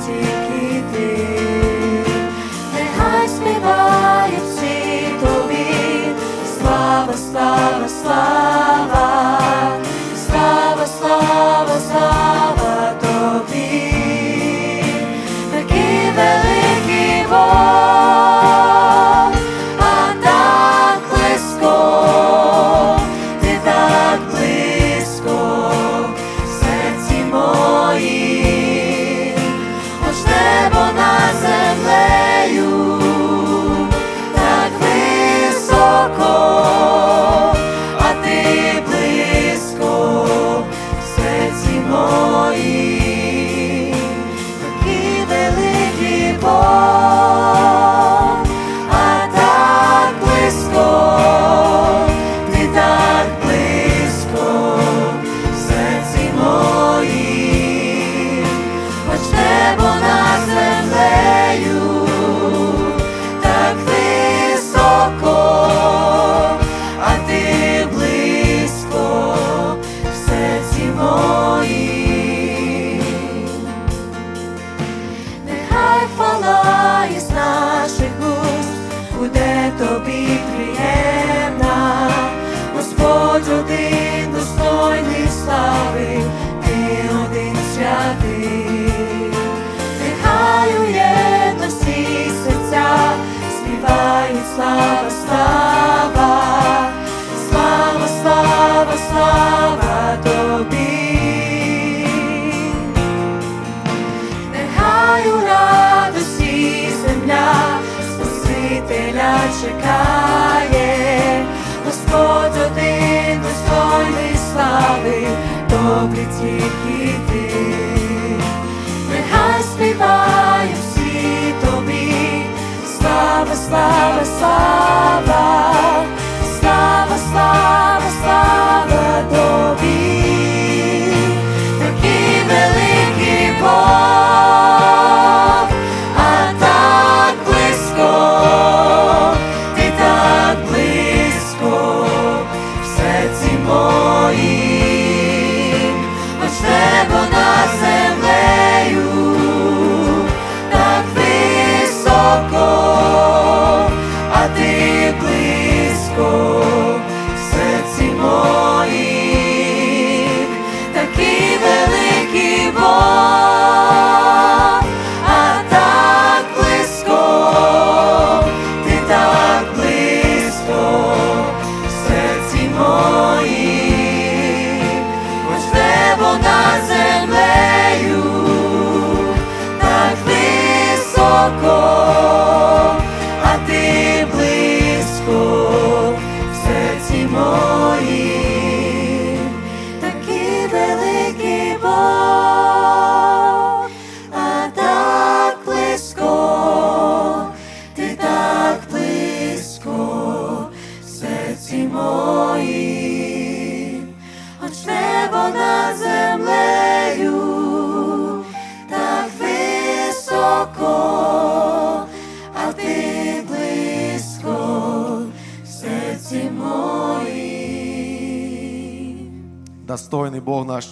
city добрі тільки ти, нехай співає всі тобі, слава, слава, слава. socorro. Настойний Бог наш.